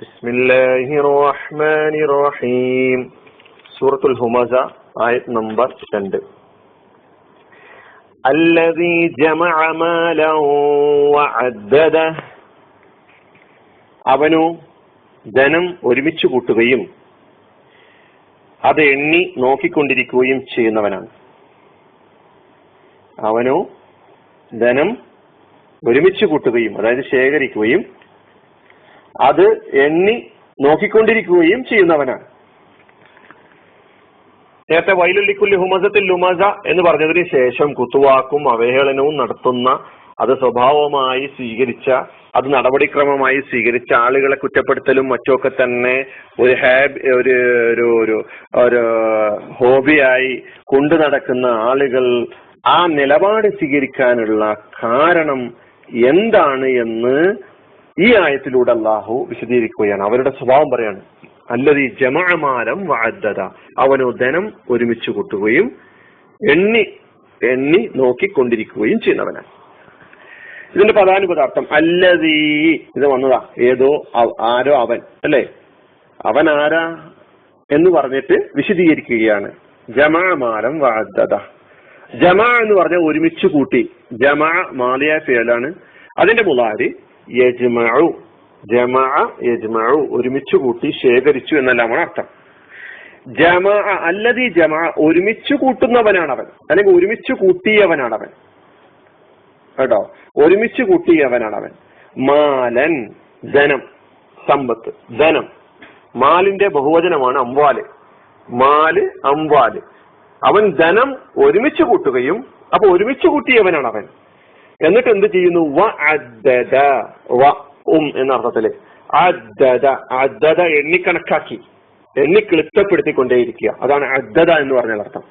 بسم الله الرحمن الرحيم سورة الهمزة آية نمبر 2 الذي جمع مالا وعدده അവനു ധനം ഒരുമിച്ച് കൂട്ടുകയും അത് എണ്ണി നോക്കിക്കൊണ്ടിരിക്കുകയും ചെയ്യുന്നവനാണ് അവനു ധനം ഒരുമിച്ച് കൂട്ടുകയും അതായത് ശേഖരിക്കുകയും അത് എണ്ണി നോക്കിക്കൊണ്ടിരിക്കുകയും ചെയ്യുന്നവനാണ്. നേരത്തെ വൈലുള്ളിക്കുല്ലി ഹുമസത്തിൽ ലുമസ എന്ന് പറഞ്ഞതിന് ശേഷം കുത്തുവാക്കും അവഹേളനവും നടത്തുന്ന അത് സ്വഭാവമായി സ്വീകരിച്ച അത് നടപടിക്രമമായി സ്വീകരിച്ച ആളുകളെ കുറ്റപ്പെടുത്തലും മറ്റുമൊക്കെ തന്നെ ഒരു ഹാബി ഒരു ഒരു ഒരു ഒരു ഹോബിയായി കൊണ്ടു നടക്കുന്ന ആളുകൾ ആ നിലപാട് സ്വീകരിക്കാനുള്ള കാരണം എന്താണ് എന്ന് ഈ ആയത്തിലൂടെ അള്ളാഹു വിശദീകരിക്കുകയാണ്. അവരുടെ സ്വഭാവം പറയാണ് അല്ലത് ഈ ജമാമാരം വാദ്ദത അവനോ ധനം ഒരുമിച്ച് കൂട്ടുകയും എണ്ണി എണ്ണി നോക്കിക്കൊണ്ടിരിക്കുകയും ചെയ്യുന്നവനാണ്. ഇതിന്റെ പ്രധാനപദാർത്ഥം അല്ലതീ ഇത് വന്നതാ ഏതോ ആരോ അവൻ അല്ലേ? അവൻ ആരാ എന്ന് പറഞ്ഞിട്ട് വിശദീകരിക്കുകയാണ്. ജമാമാരം വാദ്ദത ജമാ എന്ന് പറഞ്ഞാൽ ഒരുമിച്ച് കൂട്ടി. ജമാ മാലിയ ഫേലാണ് അതിന്റെ മുലാരി യജ്മഉ ജമാ യജ്മഉ ഒരുമിച്ച് കൂട്ടി ശേഖരിച്ചു എന്നെല്ലാമാണ് അർത്ഥം. ജമാ അല്ലതി ജമാ ഒരുമിച്ച് കൂട്ടുന്നവനാണ് അവൻ അല്ലെങ്കിൽ ഒരുമിച്ച് കൂട്ടിയവനാണ് അവൻ കേട്ടോ? ഒരുമിച്ച് കൂട്ടിയവനാണ് അവൻ മാലൻ ധനം സമ്പത്ത്. ധനം. മാലിന്റെ ബഹുവചനമാണ് അംവാൽ. മാൽ അംവാൽ. അവൻ ധനം ഒരുമിച്ച് കൂട്ടുകയും അപ്പൊ ഒരുമിച്ച് കൂട്ടിയവനാണ് അവൻ എന്നിട്ട് എന്ത് ചെയ്യുന്നു? വ അദ്ദദ വ ഉം എന്ന അർത്ഥത്തിൽ. അദ്ദദ അദ്ദദ എണ്ണിക്കണക്കാക്കി എണ്ണി ക്ലിപ്തപ്പെടുത്തിക്കൊണ്ടേയിരിക്കുക. അതാണ് അദ്ദദ എന്ന് പറഞ്ഞ അർത്ഥം.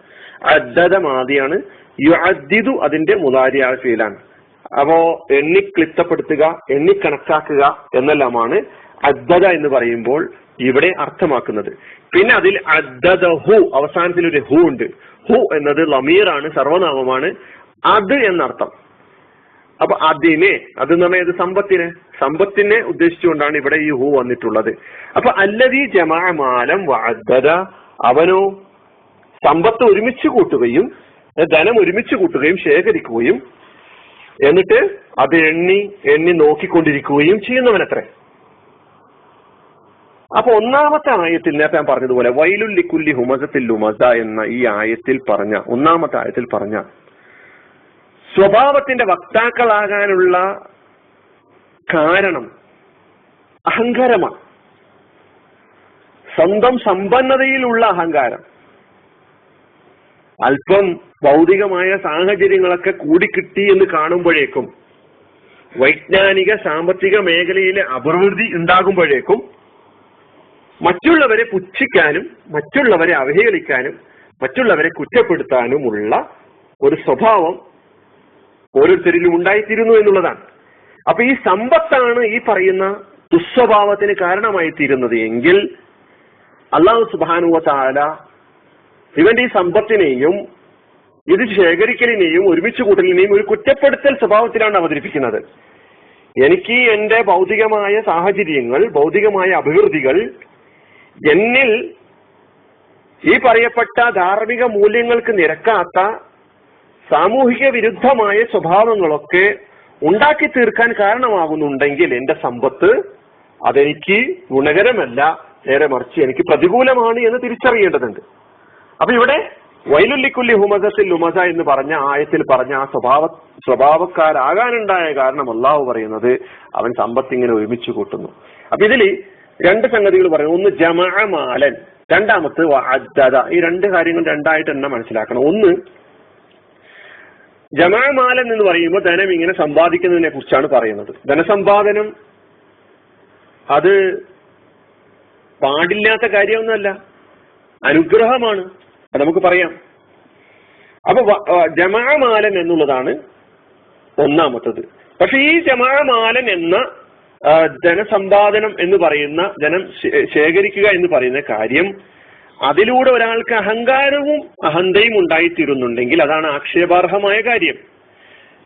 അദ്ദദ മാതിയാണ് യുഅദ്ദിദു അതിന്റെ മുതാരിയായ ഫീലാണ്. അപ്പോ എണ്ണി ക്ലിപ്തപ്പെടുത്തുക എണ്ണി കണക്കാക്കുക എന്നെല്ലാമാണ് അദ്ദദ എന്ന് പറയുമ്പോൾ ഇവിടെ അർത്ഥമാക്കുന്നത്. പിന്നെ അതിൽ അദ്ദദ ഹു അവസാനത്തിൽ ഒരു ഹു ഉണ്ട്. ഹു എന്നത് ലമീറാണ് സർവനാമമാണ്. അത് എന്നർത്ഥം. അപ്പൊ അതിനെ അത് എന്ന് പറഞ്ഞാൽ സമ്പത്തിനെ? സമ്പത്തിനെ ഉദ്ദേശിച്ചുകൊണ്ടാണ് ഇവിടെ ഈ ഹൂ വന്നിട്ടുള്ളത്. അപ്പൊ അല്ലതീ ജമാമാലം വാഗ്ദത അവനോ സമ്പത്ത് ഒരുമിച്ച് കൂട്ടുകയും ധനം ഒരുമിച്ച് കൂട്ടുകയും ശേഖരിക്കുകയും എന്നിട്ട് അത് എണ്ണി എണ്ണി നോക്കിക്കൊണ്ടിരിക്കുകയും ചെയ്യുന്നവനത്രേ. അപ്പൊ ഒന്നാമത്തെ ആയത്തിൽ നേരത്തെ ഞാൻ പറഞ്ഞതുപോലെ വൈലുല്ലിക്കുല്ലി ഹുമസത്തിൽ ലുമസ എന്ന ഈ ആയത്തിൽ പറഞ്ഞ ഒന്നാമത്തെ ആയത്തിൽ പറഞ്ഞ സ്വഭാവത്തിന്റെ വക്താക്കളാകാനുള്ള കാരണം അഹങ്കാരമാണ്. സ്വന്തം സമ്പന്നതയിലുള്ള അഹങ്കാരം. അല്പം ഭൗതികമായ സാഹചര്യങ്ങളൊക്കെ കൂടിക്കിട്ടി എന്ന് കാണുമ്പോഴേക്കും വൈജ്ഞാനിക സാമ്പത്തിക മേഖലയിലെ അഭിവൃദ്ധി ഉണ്ടാകുമ്പോഴേക്കും മറ്റുള്ളവരെ പുച്ഛിക്കാനും മറ്റുള്ളവരെ അവഹേളിക്കാനും മറ്റുള്ളവരെ കുറ്റപ്പെടുത്താനുമുള്ള ഒരു സ്വഭാവം ഓരോരുത്തരിലും ഉണ്ടായിത്തീരുന്നു എന്നുള്ളതാണ്. അപ്പൊ ഈ സമ്പത്താണ് ഈ പറയുന്ന ദുസ്വഭാവത്തിന് കാരണമായി തീരുന്നത് എങ്കിൽ അള്ളാഹു സുബാനുവ താല ഇവന്റെ ഈ സമ്പത്തിനെയും ഇത് ശേഖരിക്കലിനെയും ഒരുമിച്ച് കൂട്ടലിനെയും ഒരു കുറ്റപ്പെടുത്തൽ സ്വഭാവത്തിലാണ് അവതരിപ്പിക്കുന്നത്. എനിക്ക് എന്റെ ഭൗതികമായ സാഹചര്യങ്ങൾ ഭൗതികമായ അഭിവൃദ്ധികൾ എന്നിൽ ഈ പറയപ്പെട്ട ധാർമ്മിക മൂല്യങ്ങൾക്ക് നിരക്കാത്ത സാമൂഹിക വിരുദ്ധമായ സ്വഭാവങ്ങളൊക്കെ ഉണ്ടാക്കി തീർക്കാൻ കാരണമാകുന്നുണ്ടെങ്കിൽ എന്റെ സമ്പത്ത് അതെനിക്ക് ഗുണകരമല്ല. നേരെ മറിച്ച് എനിക്ക് പ്രതികൂലമാണ് എന്ന് തിരിച്ചറിയേണ്ടതുണ്ട്. അപ്പൊ ഇവിടെ വൈലുല്ലിക്കുല്ലി ഹുമസത്തിൽ ഉമസ എന്ന് പറഞ്ഞ ആയത്തിൽ പറഞ്ഞ ആ സ്വഭാവ സ്വഭാവക്കാരാകാനുണ്ടായ കാരണം അള്ളാഹു പറയുന്നത് അവൻ സമ്പത്ത് ഇങ്ങനെ ഒരുമിച്ച് കൂട്ടുന്നു. അപ്പൊ ഇതിൽ രണ്ട് സംഗതികൾ പറയുന്നു ഒന്ന് ജമാമാലൻ രണ്ടാമത്ത് ഈ രണ്ട് കാര്യങ്ങൾ രണ്ടായിട്ട് തന്നെ മനസ്സിലാക്കണം. ഒന്ന് ജമാമാലൻ എന്ന് പറയുമ്പോൾ ധനം ഇങ്ങനെ സമ്പാദിക്കുന്നതിനെ കുറിച്ചാണ് പറയുന്നത്. ധനസമ്പാദനം അത് പാടില്ലാത്ത കാര്യമൊന്നുമല്ല. അനുഗ്രഹമാണ്. അത് നമുക്ക് പറയാം. അപ്പൊ ജമാമാലൻ എന്നുള്ളതാണ് ഒന്നാമത്തത്. പക്ഷെ ഈ ജമാമാലൻ എന്ന ധനസമ്പാദനം എന്ന് പറയുന്ന ധനം ശേഖരിക്കുക എന്ന് പറയുന്ന കാര്യം അതിലൂടെ ഒരാൾക്ക് അഹങ്കാരവും അഹന്തയും ഉണ്ടായിത്തീരുന്നുണ്ടെങ്കിൽ അതാണ് ആക്ഷേപാർഹമായ കാര്യം.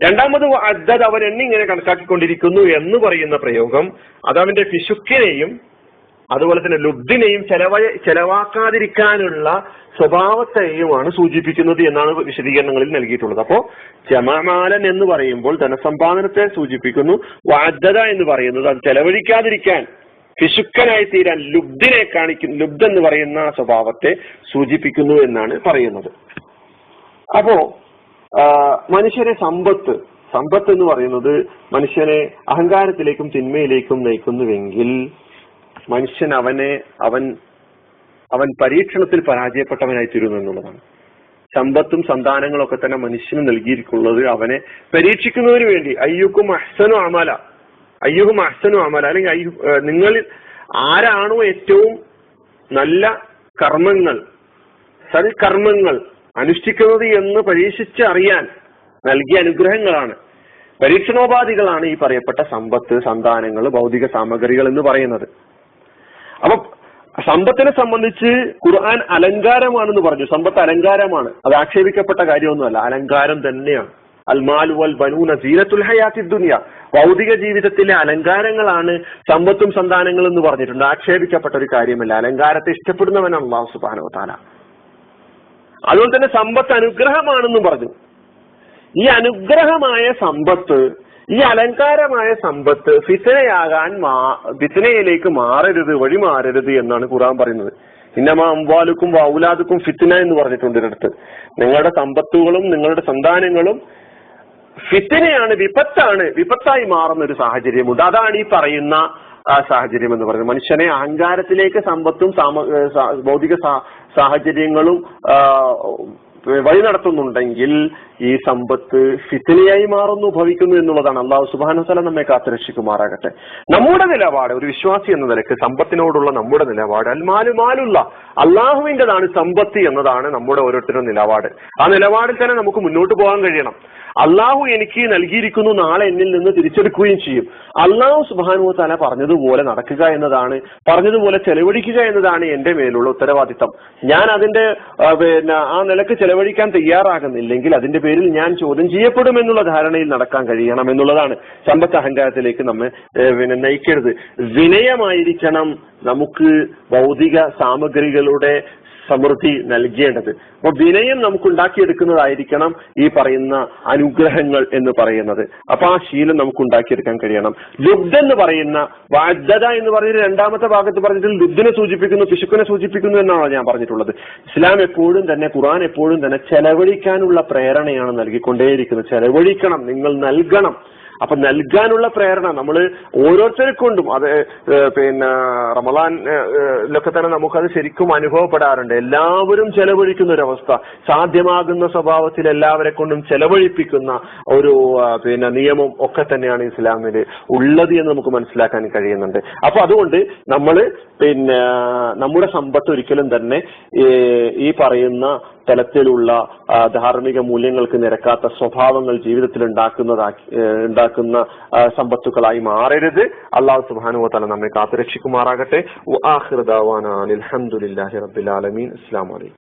രണ്ടാമത് അദ്ദത് അവൻ എന്നെ ഇങ്ങനെ കണക്കാക്കിക്കൊണ്ടിരിക്കുന്നു എന്ന് പറയുന്ന പ്രയോഗം അത് അവന്റെ പിശുക്കിനെയും അതുപോലെ തന്നെ ലുബ്ദിനെയും ചെലവ ചെലവാക്കാതിരിക്കാനുള്ള സ്വഭാവത്തെയുമാണ് സൂചിപ്പിക്കുന്നത് എന്നാണ് വിശദീകരണങ്ങളിൽ നൽകിയിട്ടുള്ളത്. അപ്പോ ജമാമാലൻ എന്ന് പറയുമ്പോൾ ധനസമ്പാദനത്തെ സൂചിപ്പിക്കുന്നു വാദ്യത എന്ന് പറയുന്നത് അത് ചെലവഴിക്കാതിരിക്കാൻ. പിശുക്കനായി തീരാൻ ലുബ്ധിനെ കാണിക്കുന്നു ലുബ്ധ എന്ന് പറയുന്ന സ്വഭാവത്തെ സൂചിപ്പിക്കുന്നു എന്നാണ് പറയുന്നത്. അപ്പോ മനുഷ്യരെ സമ്പത്ത് സമ്പത്ത് എന്ന് പറയുന്നത് മനുഷ്യനെ അഹങ്കാരത്തിലേക്കും തിന്മയിലേക്കും നയിക്കുന്നുവെങ്കിൽ മനുഷ്യൻ അവനെ അവൻ അവൻ പരീക്ഷണത്തിൽ പരാജയപ്പെട്ടവനായി തീരുന്നു എന്നുള്ളതാണ്. സമ്പത്തും സന്താനങ്ങളും ഒക്കെ തന്നെ മനുഷ്യന് നൽകിയിരിക്കുന്നത് അവനെ പരീക്ഷിക്കുന്നതിന് വേണ്ടി. അയ്യുക്കും അഹ്സനും അമല. അയ്യുഹും അഹ്സനു അമല. അല്ലെങ്കിൽ അയ്യു നിങ്ങളിൽ ആരാണോ ഏറ്റവും നല്ല കർമ്മങ്ങൾ സൽകർമ്മങ്ങൾ അനുഷ്ഠിക്കുന്നത് എന്ന് പരീക്ഷിച്ച് അറിയാൻ നൽകിയ അനുഗ്രഹങ്ങളാണ്. പരീക്ഷണോപാധികളാണ് ഈ പറയപ്പെട്ട സമ്പത്ത് സന്താനങ്ങൾ ഭൗതിക സാമഗ്രികൾ എന്ന് പറയുന്നത്. അപ്പൊ സമ്പത്തിനെ സംബന്ധിച്ച് ഖുർആൻ അലങ്കാരമാണെന്ന് പറഞ്ഞു. സമ്പത്ത് അലങ്കാരമാണ്. അത് ആക്ഷേപിക്കപ്പെട്ട കാര്യമൊന്നുമല്ല. അലങ്കാരം തന്നെയാണ്. അൽമാലു വൽ ബനൂന ഹയാത്തി ദുനിയ. ഭൗതിക ജീവിതത്തിലെ അലങ്കാരങ്ങളാണ് സമ്പത്തും സന്താനങ്ങളും എന്ന് പറഞ്ഞിട്ടുണ്ട്. ആക്ഷേപിക്കപ്പെട്ട ഒരു കാര്യമല്ല. അലങ്കാരത്തെ ഇഷ്ടപ്പെടുന്നവനാണ് അള്ളാഹു സുബാനോ താല അതുകൊണ്ട് തന്നെ സമ്പത്ത് അനുഗ്രഹമാണെന്നും പറഞ്ഞു. ഈ അനുഗ്രഹമായ സമ്പത്ത് ഈ അലങ്കാരമായ സമ്പത്ത് ഫിത്തനയാകാൻ മാ ഫിത്തനയിലേക്ക് മാറരുത് വഴി മാറരുത് എന്നാണ് ഖുറാൻ പറയുന്നത്. ഇന്നമ അംബാലുക്കും വൗലാദുക്കും ഫിത്തിന എന്ന് പറഞ്ഞിട്ടുണ്ട് ഇതിനടുത്ത് നിങ്ങളുടെ സമ്പത്തുകളും നിങ്ങളുടെ സന്താനങ്ങളും ഫിത്തിനയാണ് വിപത്താണ് വിപത്തായി മാറുന്ന ഒരു സാഹചര്യമുണ്ട്. അതാണ് ഈ പറയുന്ന സാഹചര്യം എന്ന് പറയുന്നത്. മനുഷ്യനെ അഹങ്കാരത്തിലേക്ക് സമ്പത്തും ഭൗതിക സാഹചര്യങ്ങളും വഴി നടത്തുന്നുണ്ടെങ്കിൽ ഈ സമ്പത്ത് ഫിത്തിനയായി മാറുന്നു ഭവിക്കുന്നു എന്നുള്ളതാണ്. അള്ളാഹു സുബാനുസല നമ്മെ കാത്തുരക്ഷിക്കുമാറാകട്ടെ. നമ്മുടെ നിലപാട് ഒരു വിശ്വാസി എന്ന നിലയ്ക്ക് സമ്പത്തിനോടുള്ള നമ്മുടെ നിലപാട് അൽമാലു മാലുള്ള അള്ളാഹുവിന്റെതാണ് സമ്പത്ത് എന്നതാണ് നമ്മുടെ ഓരോരുത്തരുടെ നിലപാട്. ആ നിലപാടിൽ തന്നെ നമുക്ക് മുന്നോട്ട് പോകാൻ കഴിയണം. അള്ളാഹു എനിക്ക് നൽകിയിരിക്കുന്നു നാളെ എന്നിൽ നിന്ന് തിരിച്ചെടുക്കുകയും ചെയ്യും. അള്ളാഹു സുബാനു തല പറഞ്ഞതുപോലെ നടക്കുക എന്നതാണ് പറഞ്ഞതുപോലെ ചെലവഴിക്കുക എന്നതാണ് എന്റെ മേലുള്ള ഉത്തരവാദിത്തം. ഞാൻ അതിന്റെ പിന്നെ ആ നിലയ്ക്ക് ചെലവഴിക്കാൻ തയ്യാറാകുന്നില്ലെങ്കിൽ അതിന്റെ പേരിൽ ഞാൻ ചോദ്യം ചെയ്യപ്പെടും എന്നുള്ള ധാരണയിൽ നടക്കാൻ കഴിയണം എന്നുള്ളതാണ് സമ്പത്ത് അഹങ്കാരത്തിലേക്ക് നമ്മെ പിന്നെ നയിക്കരുത്. വിനയമായിരിക്കണം നമുക്ക് ഭൗതിക സാമഗ്രികളുടെ സമൃദ്ധി നൽകേണ്ടത്. അപ്പൊ വിനയം നമുക്ക് ഉണ്ടാക്കിയെടുക്കുന്നതായിരിക്കണം ഈ പറയുന്ന അനുഗ്രഹങ്ങൾ എന്ന് പറയുന്നത്. അപ്പൊ ആ ശീലം നമുക്ക് ഉണ്ടാക്കിയെടുക്കാൻ കഴിയണം. ലുബ്ധ എന്ന് പറയുന്ന ബാധ്യത എന്ന് പറയുന്ന രണ്ടാമത്തെ ഭാഗത്ത് പറഞ്ഞിട്ട് ലുബ്ധനെ സൂചിപ്പിക്കുന്നു പിശുക്കിനെ സൂചിപ്പിക്കുന്നു എന്നാണ് ഞാൻ പറഞ്ഞിട്ടുള്ളത്. ഇസ്ലാം എപ്പോഴും തന്നെ ഖുറാൻ എപ്പോഴും തന്നെ ചെലവഴിക്കാനുള്ള പ്രേരണയാണ് നൽകിക്കൊണ്ടേയിരിക്കുന്നത്. ചെലവഴിക്കണം നിങ്ങൾ നൽകണം. അപ്പൊ നൽകാനുള്ള പ്രേരണ നമ്മൾ ഓരോരുത്തരെ കൊണ്ടും. അത് പിന്നെ റമലാൻ ലൊക്കെ തന്നെ നമുക്കത് ശരിക്കും അനുഭവപ്പെടാറുണ്ട്. എല്ലാവരും ചെലവഴിക്കുന്ന ഒരു അവസ്ഥ. സാധ്യമാകുന്ന സ്വഭാവത്തിൽ എല്ലാവരെ കൊണ്ടും ചെലവഴിപ്പിക്കുന്ന ഒരു പിന്നെ നിയമം ഒക്കെ തന്നെയാണ് ഇസ്ലാമിൽ ഉള്ളത് എന്ന് നമുക്ക് മനസ്സിലാക്കാൻ കഴിയുന്നുണ്ട്. അപ്പൊ അതുകൊണ്ട് നമ്മൾ പിന്നെ നമ്മുടെ സമ്പത്ത് ഒരിക്കലും തന്നെ ഈ പറയുന്ന തലത്തിലുള്ള ധാർമ്മിക മൂല്യങ്ങൾക്ക് നിരക്കാത്ത സ്വഭാവങ്ങൾ ജീവിതത്തിൽ ഉണ്ടാക്കുന്നതാക്കി ഉണ്ടാക്കുന്ന സമ്പത്തുക്കളായി മാറരുത്. അള്ളാഹു സുബാനുവ തല നമ്മെ കാത്തുരക്ഷിക്കുമാറാകട്ടെ. അലഹമുല്ലാഹി അസ്സാം വലൈക്കും